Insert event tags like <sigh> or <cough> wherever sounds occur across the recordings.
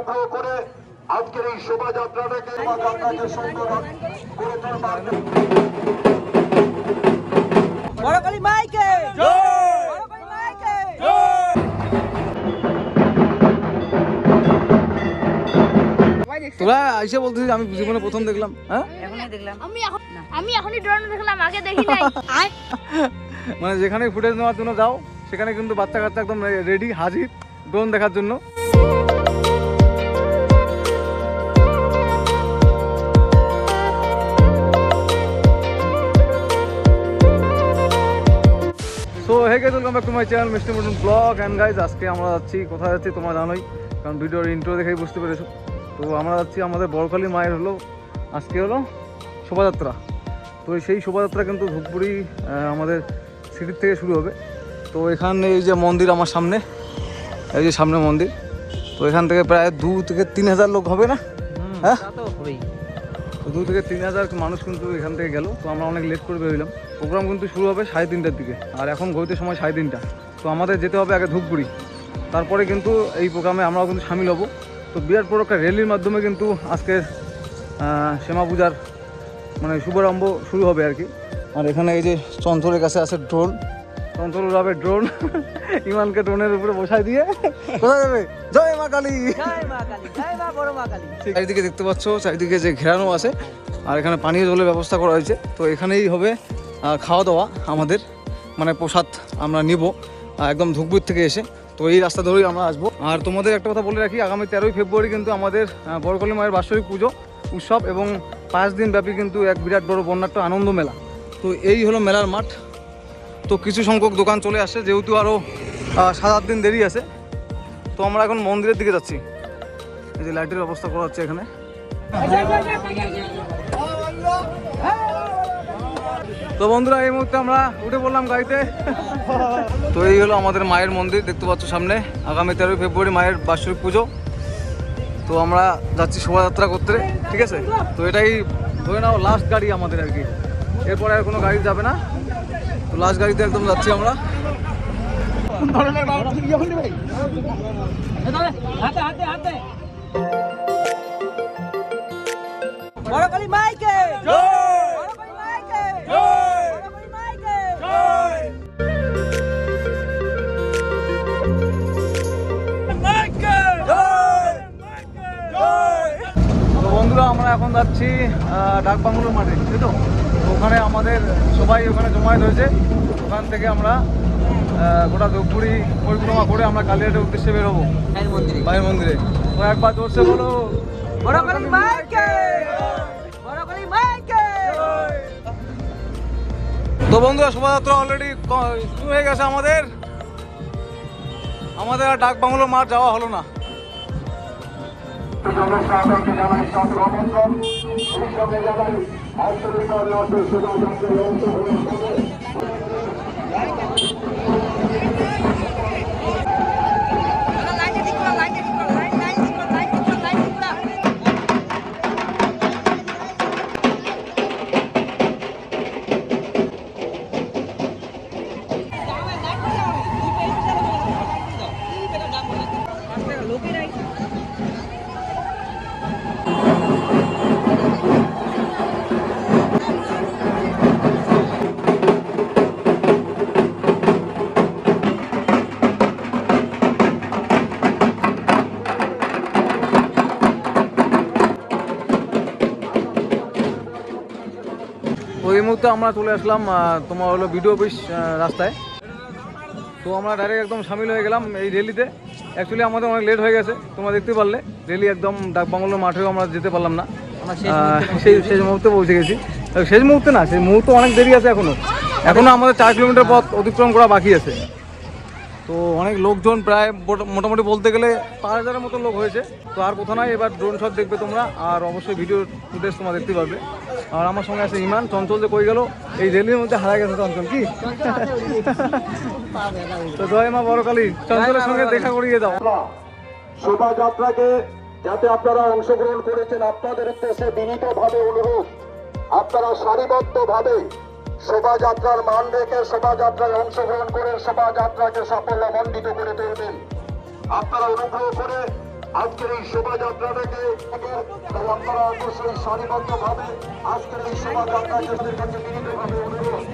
অনুগ্রহ করে আজকের এই শোভাযাত্রাটাকে মা গঙ্গাকে সুন্দর করে তোলবার বড়কালী মাইকে! তোরা আইসে বলতেছিস আমি জীবনে প্রথম দেখলাম হ্যাঁ? দেখলাম। আমি এখন আমি এখনই ড্রোন দেখলাম আগে দেখি নাই। <laughs> মানে যেখানে ফুটেজ নেওয়ার জন্য যাও সেখানে কিন্তু বাচ্চা কাচ্চা একদম রেডি হাজির ড্রোন দেখার জন্য। So hey guys welcome back to my channel mister mutton blog and guys আজকে আমরা যাচ্ছি কোথায় যাচ্ছি তোমরা জানোই কারণ ভিডিওর ইন্ট্রো দেখেই বুঝতে পেরেছ। তো আমরা যাচ্ছি আমাদের বড়কালী মায়ের হলো আজকে হলো শোভাযাত্রা। তো সেই শোভাযাত্রা কিন্তু ধূপগুড়ি আমাদের সিটির থেকে শুরু হবে। তো এখানে এই যে মন্দির আমার সামনে এই যে সামনে মন্দির। তো এখান থেকে প্রায় দু থেকে তিন হাজার লোক হবে না? হ্যাঁ? তো তো দু থেকে তিন হাজার মানুষ কিন্তু এখান থেকে গেল। তো আমরা অনেক লেট করে বেরোলাম প্রোগ্রাম কিন্তু শুরু হবে সাড়ে তিনটার দিকে। আর এখন ঘড়িতে সময় সাড়ে তিনটা। তো আমাদের যেতে হবে আগে ধূপগুড়ি। তারপরে কিন্তু এই প্রোগ্রামে আমরাও কিন্তু সামিল হব। তো বিরাট বড় একটা র্যালির মাধ্যমে কিন্তু আজকের আহ, শ্যামা পূজার মানে শুভারম্ভ শুরু হবে আর কি। আর এখানে এই যে চঞ্চলের কাছে আছে ড্রোন চঞ্চল উড়াবে ড্রোন ইমানকে ড্রোনের উপরে বসাই দিয়ে। কোথায় যাবে? জয় মা কালী। জয় মা কালী জয় মা বড় মা কালী। চারিদিকে দেখতে পাচ্ছ চারিদিকে যে ঘেরানো আছে। আর এখানে পানীয় জলের ব্যবস্থা করা হয়েছে। তো এখানেই হবে খাওয়া দাওয়া আমাদের মানে প্রসাদ আমরা নিব একদম ধুকপুর থেকে এসে তো এই রাস্তা ধরেই আমরা আসব আর তোমাদের একটা কথা বলে রাখি আগামী তেরোই ফেব্রুয়ারি কিন্তু আমাদের বরকলি মায়ের বাৎসরিক পুজো উৎসব এবং পাঁচ দিন ব্যাপী কিন্তু এক বিরাট বড় বন্যাট্য আনন্দ মেলা তো এই হলো মেলার মাঠ তো কিছু সংখ্যক দোকান চলে আসছে যেহেতু আরও সাত আট দিন দেরি আছে তো আমরা এখন মন্দিরের দিকে যাচ্ছি এই যে লাইটের ব্যবস্থা করা হচ্ছে এখানে তো বন্ধুরা, এই মুহূর্তে আমরা উঠে পড়লাম গাড়িতে। তো এই হলো আমাদের মায়ের মন্দির, দেখতে পাচ্ছ সামনে। আগামী তেরোই ফেব্রুয়ারি মায়ের বার্ষিক পুজো। তো আমরা যাচ্ছি শোভাযাত্রা করতে, ঠিক আছে? তো এটাই ধরে নাও লাস্ট গাড়ি আমাদের আর কি। এরপরে আর কোনো গাড়ি যাবে না। তো লাস্ট গাড়িতে একদম যাচ্ছি আমরা। হাতে বড়কালী মাইকে আমরা এখন যাচ্ছি ডাকবাংলোর মাঠে তাই তো? ওখানে আমাদের সবাই ওখানে জমায়েত হয়েছে। ওখান থেকে আমরা গোটা ধূপগুড়ি পরিক্রমা করে আমরা কালিয়াটের উদ্দেশ্যে বেরোবো মায়ের মন্দিরে। তো একবার জোরসে বলো। তো বন্ধুরা শোভাযাত্রা অলরেডি শুরু হয়ে গেছে আমাদের। আমাদের আর ডাক বাংলোর মাঠ যাওয়া হলো না। জনসাধারণকে জানাই সাদর আমন্ত্রণ এই সঙ্গে জানাই আন্তরিক অংশগ্রহণ করে মুহূর্তে আমরা চলে আসলাম তোমার হলো বিডিও অফিস রাস্তায়। তো আমরা ডাইরেক্ট একদম সামিল হয়ে গেলাম এই রেলিতে অ্যাকচুয়ালি আমাদের অনেক লেট হয়ে গেছে তোমরা দেখতে পারলে। রেলি একদম ডাকবাংলোর মাঠেও আমরা যেতে পারলাম না। সেই শেষ মুহূর্তে পৌঁছে গেছি। শেষ মুহূর্তে না সেই মুহূর্তে অনেক দেরি আছে এখনও এখনও আমাদের চার কিলোমিটার পথ অতিক্রম করা বাকি আছে। তো অনেক লোকজন প্রায় মোটা- মোটামুটি বলতে গেলে পাঁচ হাজারের মতো লোক হয়েছে। তো আর কোথাও নাই, এবার ড্রোন শট দেখবে তোমরা, আর অবশ্যই ভিডিও ফুটেজ তোমরা দেখতে পারবে। আর আমার সঙ্গে আছে ইমান চঞ্চল যে কই গেল, এই রেলির মধ্যে হারা গেছে চঞ্চল, কি? তো জয় মা বড়কালী চঞ্চলের সঙ্গে দেখা করিয়ে দাও। শোভাযাত্রাকে যাতে আপনারা অংশগ্রহণ করেছেন, আপনাদের উদ্দেশ্যে বিনীতভাবে অনুরোধ। আপনারা সারিবদ্ধভাবে শোভাযাত্রার মান রেখে শোভাযাত্রায় অংশগ্রহণ করে শোভাযাত্রাকে সাফল্যমণ্ডিত করে তুলবেন। আপনারা অনুগ্রহ করে আজকের এই শোভাযাত্রাটাকে আপনারা অবশ্যই সারিবদ্ধ ভাবে আজকের এই শোভাযাত্রাকে অনুরোধ।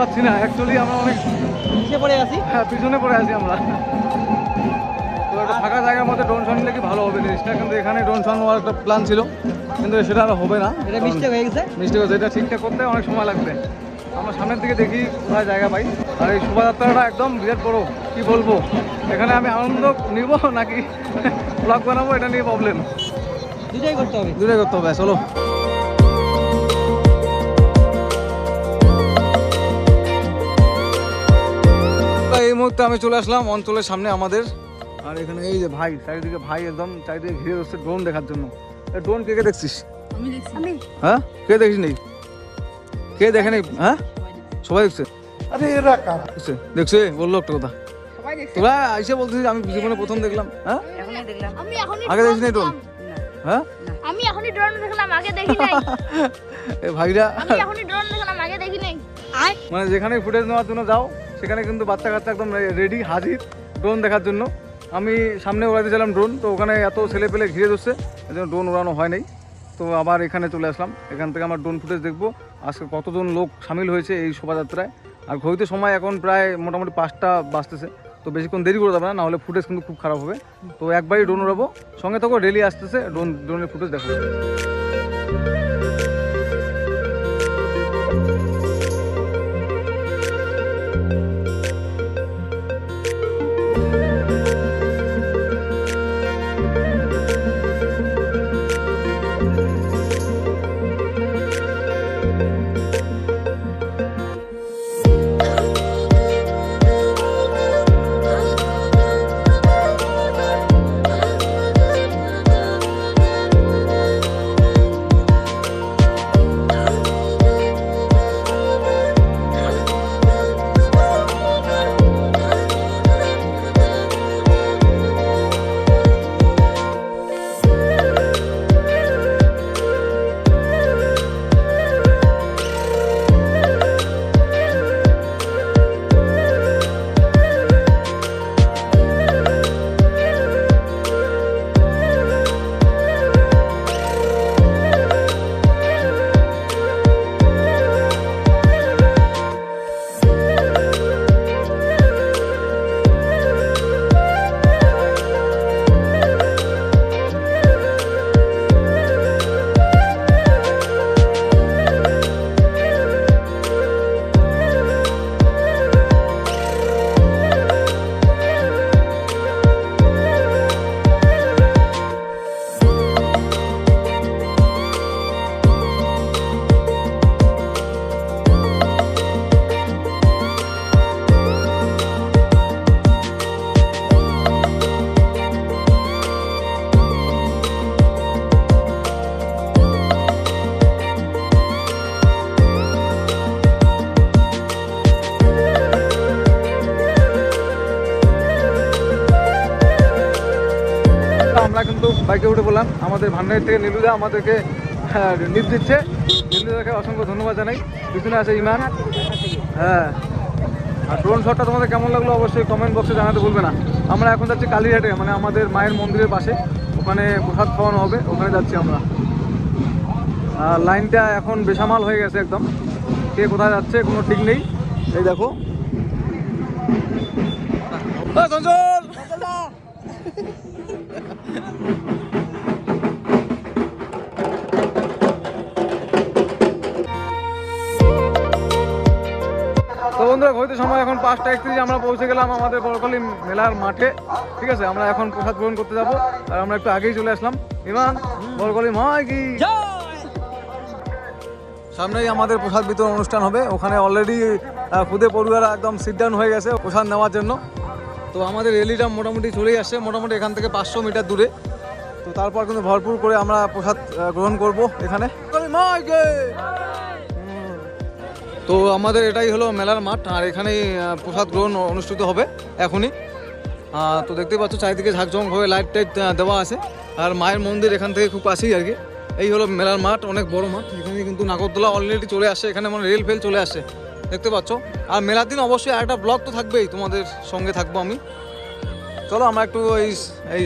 পাচ্ছি না অ্যাকচুয়ালি আমরা অনেক নিচে পড়ে আছি? হ্যাঁ পিছনে পড়ে আছি আমরা। তো একটা ফাঁকা জায়গার মধ্যে ড্রোন শট নিলে কি ভালো হবে জিনিসটা? কিন্তু এখানে ড্রোন শট নেওয়ার একটা প্ল্যান ছিল কিন্তু সেটা আর হবে না। এটা মিস্টেক হয়ে গেছে? মিস্টেক হচ্ছে এটা ঠিকঠাক করতে অনেক সময় লাগবে। আমরা সামনের দিকে দেখি কোথায় জায়গা পাই। আর এই শোভাযাত্রাটা একদম বিরাট বড় কি বলব? এখানে আমি আনন্দ নিব নাকি <laughs> ব্লগ বানাবো এটা নিয়ে প্রবলেম দুটাই করতে হবে। দূরে করতে হবে চলো। মুহূর্তে আমি চলে আসলাম অঞ্চলের সামনে আমাদের। আর এখানে এই যে ভাই চারিদিকে ভাই একদম চারিদিকে ঘিরে বসছে ড্রোন দেখার জন্য। ড্রোন কে কে দেখছিস? হ্যাঁ? কে দেখিস নেই কে দেখে নেই হ্যাঁ? সবাই দেখছে? আরে এরা কারা? দেখছে? দেখছে? বলল একটা কথা। সবাই দেখছে। তোরা আইসে বলছিস আমি জীবনে প্রথম দেখলাম। হ্যাঁ? এখনই দেখলাম আমি এখনই আগে drone দেখিস নাই ড্রোন হ্যাঁ আমি এখনই ড্রোন দেখলাম আগে দেখি নাই। <laughs> এ ভাইরা। আমি এখনই ড্রোন দেখলাম আগে দেখি নাই। মানে যেখানে ফুটেজ নেওয়ার জন্য যাও সেখানে কিন্তু বাচ্চা কাচ্চা একদম রেডি হাজির ড্রোন দেখার জন্য। আমি সামনে উড়াতে ছিলাম ড্রোন তো ওখানে এত ছেলে পেলে ঘিরে ধরছে, এই জন্য ড্রোন উড়ানো হয় নাই। তো আবার এখানে চলে আসলাম, এখান থেকে আমার ড্রোন ফুটেজ দেখব, আজকে কতজন লোক সামিল হয়েছে এই শোভাযাত্রায়। আর ঘড়িতে সময় এখন প্রায় মোটামুটি পাঁচটা বাজতেছে, তো বেশিক্ষণ দেরি করে যাবে না, নাহলে ফুটেজ কিন্তু খুব খারাপ হবে। তো একবারই ড্রোন উড়াবো, সঙ্গে থাকো ডেলি আসতেছে ড্রোন ড্রোনের ফুটেজ দেখো বাইকে উঠে পড়লাম আমাদের ভান্ডার থেকে নীলুদা আমাদেরকে লিপ দিচ্ছে। নীলুদাকে অসংখ্য ধন্যবাদ জানাই। পিছনে আছে ইমান হ্যাঁ। আর ড্রোন শটটা তোমাদের কেমন লাগল অবশ্যই কমেন্ট বক্সে জানাতে ভুলবে না। আমরা এখন যাচ্ছি কালীঘাটে মানে আমাদের মায়ের মন্দিরের পাশে। ওখানে প্রসাদ খাওয়ানো হবে, ওখানে যাচ্ছি আমরা। আর লাইনটা এখন বেসামাল হয়ে গেছে একদম। কে কোথায় যাচ্ছে কোনো ঠিক নেই। এই দেখো। চঞ্চল! তো বন্ধুরা, ঘড়িতে সময় এখন পাঁচটা একত্রিশ, আমরা পৌঁছে গেলাম আমাদের বরকলি মেলার মাঠে। ঠিক আছে, আমরা এখন প্রসাদ গ্রহণ করতে যাব, আর আমরা একটু আগেই চলে আসলাম। ইমান বরকলি ময় কি? সামনেই আমাদের প্রসাদ বিতরণ অনুষ্ঠান হবে। ওখানে অলরেডি খুদে পড়ুয়ারা একদম সিট ডাউন হয়ে গেছে প্রসাদ নেওয়ার জন্য। তো আমাদের রেলিটা মোটামুটি চলেই আসছে মোটামুটি এখান থেকে পাঁচশো মিটার দূরে। তো তারপর কিন্তু ভরপুর করে আমরা প্রসাদ গ্রহণ করব এখানে। তো আমাদের এটাই হলো মেলার মাঠ আর এখানেই প্রসাদ গ্রহণ অনুষ্ঠিত হবে এখনই। তো দেখতেই পাচ্ছ চারিদিকে ঝাঁকঝমকভাবে লাইট টাইট দেওয়া আছে। আর মায়ের মন্দির এখান থেকে খুব কাছেই আর কি। এই হলো মেলার মাঠ অনেক বড় মাঠ। এখানে কিন্তু নাগরদোলা অলরেডি চলে আসে এখানে মানে রেল ফেল চলে আসছে দেখতে পাচ্ছ? আর মেলার দিন অবশ্যই একটা ব্লগ তো থাকবেই, তোমাদের সঙ্গে থাকব আমি। চলো, আমরা একটু এই এই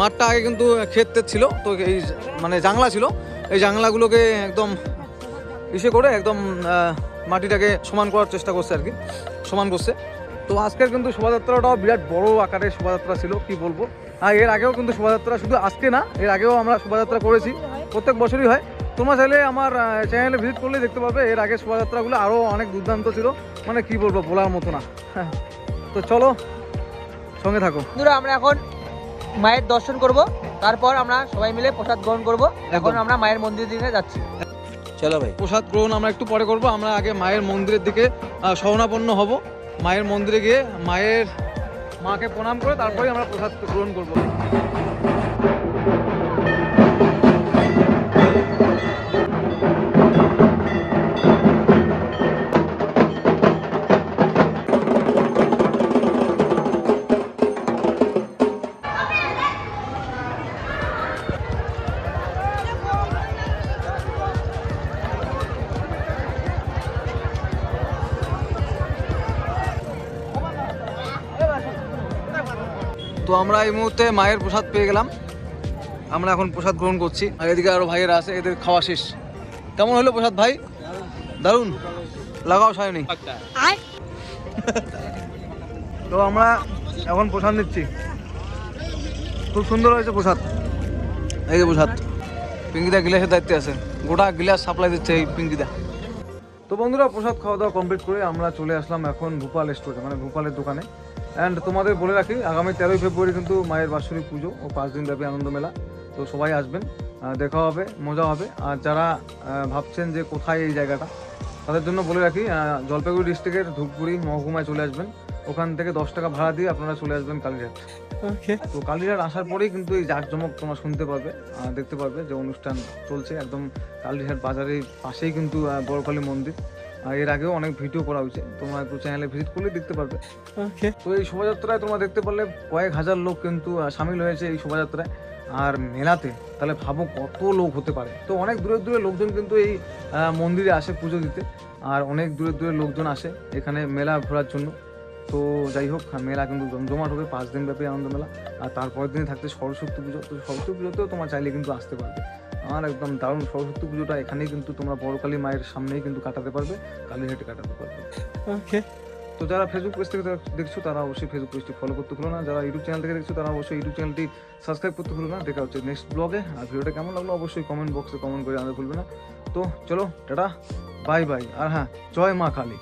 মাঠটা আগে কিন্তু ক্ষেত টেত ছিল, তো এই মানে জাংলা ছিল। এই জাংলাগুলোকে একদম ইসে করে একদম মাটিটাকে সমান করার চেষ্টা করছে আর কি, সমান করছে। তো আজকের কিন্তু শোভাযাত্রাটাও বিরাট বড় আকারের শোভাযাত্রা ছিল, কি বলব? আর এর আগেও কিন্তু শোভাযাত্রা শুধু আজকে না, এর আগেও আমরা শোভাযাত্রা করেছি, প্রত্যেক বছরই হয়। তোমরা চাইলে আমার চ্যানেলে ভিজিট করলে দেখতে পাবে। এর আগে শোভাযাত্রাগুলো আরও অনেক দুর্দান্ত ছিল। মানে কি বলব বলার মতো না। তো চলো সঙ্গে থাকো। বন্ধুরা আমরা এখন মায়ের দর্শন করব। তারপর আমরা সবাই মিলে প্রসাদ গ্রহণ করব। এখন আমরা মায়ের মন্দির দিকে যাচ্ছি। চলো ভাই। প্রসাদ গ্রহণ আমরা একটু পরে করব। আমরা আগে মায়ের মন্দিরের দিকে শরণাপন্ন হব। মায়ের মন্দিরে গিয়ে মায়ের মাকে প্রণাম করে তারপরে আমরা প্রসাদ গ্রহণ করব। এই মুহূর্তে মায়ের প্রসাদ পেয়ে গেলাম। আমরা এখন প্রসাদ গ্রহণ করছি। আর এদিকে আরও ভাইয়েরা আছে এদের খাওয়া শেষ। কেমন হলো প্রসাদ ভাই? দারুণ। লাগাও সায়নি। তো আমরা এখন প্রসাদ নিচ্ছি। খুব সুন্দর হয়েছে প্রসাদ। এই যে প্রসাদ। পিঙ্কিদা গিলাসের দায়িত্বে আছে। গোটা গিলাস সাপ্লাই দিচ্ছে এই পিঙ্কিদা। তো বন্ধুরা প্রসাদ খাওয়া দাওয়া কমপ্লিট করে আমরা চলে আসলাম এখন ভূপাল স্টোরে মানে ভূপালের দোকানে। অ্যান্ড তোমাদের বলে রাখি আগামী তেরোই ফেব্রুয়ারি কিন্তু মায়ের বাৎসরিক পুজো ও পাঁচ দিন ব্যাপী আনন্দ মেলা। তো সবাই আসবেন দেখা হবে মজা হবে। আর যারা ভাবছেন যে কোথায় এই জায়গাটা তাদের জন্য বলে রাখি জলপাইগুড়ি ডিস্ট্রিক্টের ধূপগুড়ি মহকুমায় চলে আসবেন। ওখান থেকে দশ টাকা ভাড়া দিয়ে আপনারা চলে আসবেন কালীঘাট। তো কালীঘাট আসার পরেই কিন্তু এই জাঁকজমক তোমরা শুনতে পারবে দেখতে পারবে যে অনুষ্ঠান চলছে একদম কালীঘাট বাজারের পাশেই কিন্তু বড়কালী মন্দির। আর এর আগেও অনেক ভিডিও করা হয়েছে। তোমরা একটু চ্যানেলে ভিজিট করলে দেখতে পারবে। তো এই শোভাযাত্রায় তোমরা দেখতে পারলে কয়েক হাজার লোক কিন্তু সামিল হয়েছে এই শোভাযাত্রায়। আর মেলাতে তাহলে ভাবো কত লোক হতে পারে। তো অনেক দূরে দূরে লোকজন কিন্তু এই মন্দিরে আসে পুজো দিতে। আর অনেক দূরে দূরে লোকজন আসে এখানে মেলা ঘোরার জন্য। তো যাই হোক মেলা কিন্তু জমজমাট হবে পাঁচ দিন ব্যাপী আনন্দ মেলা। আর তারপরের দিনে থাকছে সরস্বতী পুজো। তো সরস্বতী পুজোতেও তোমার চাইলে কিন্তু আসতে পারবে। আর একদম দারুণ সরস্বতী পুজোটা এখানেই কিন্তু তোমরা বড়কালী মায়ের সামনেই কিন্তু কাটাতে পারবে কালীঘাটে কাটাতে পারবে। ওকে তো যারা ফেসবুক পেজ থেকে দেখছ তারা অবশ্যই ফেসবুক পেজটি ফলো করতে ভুলো না। যারা ইউটিউব চ্যানেল থেকে দেখছ তারা অবশ্যই ইউটিউব চ্যানেলটি সাবস্ক্রাইব করতে ভুলো না। দেখা হচ্ছে নেক্সট ব্লগে আর ভিডিওটা কেমন লাগল অবশ্যই কমেন্ট বক্সে কমেন্ট করে আনতে ভুলবে না। তো চলো টাটা বাই বাই আর হ্যাঁ জয় মা কালী।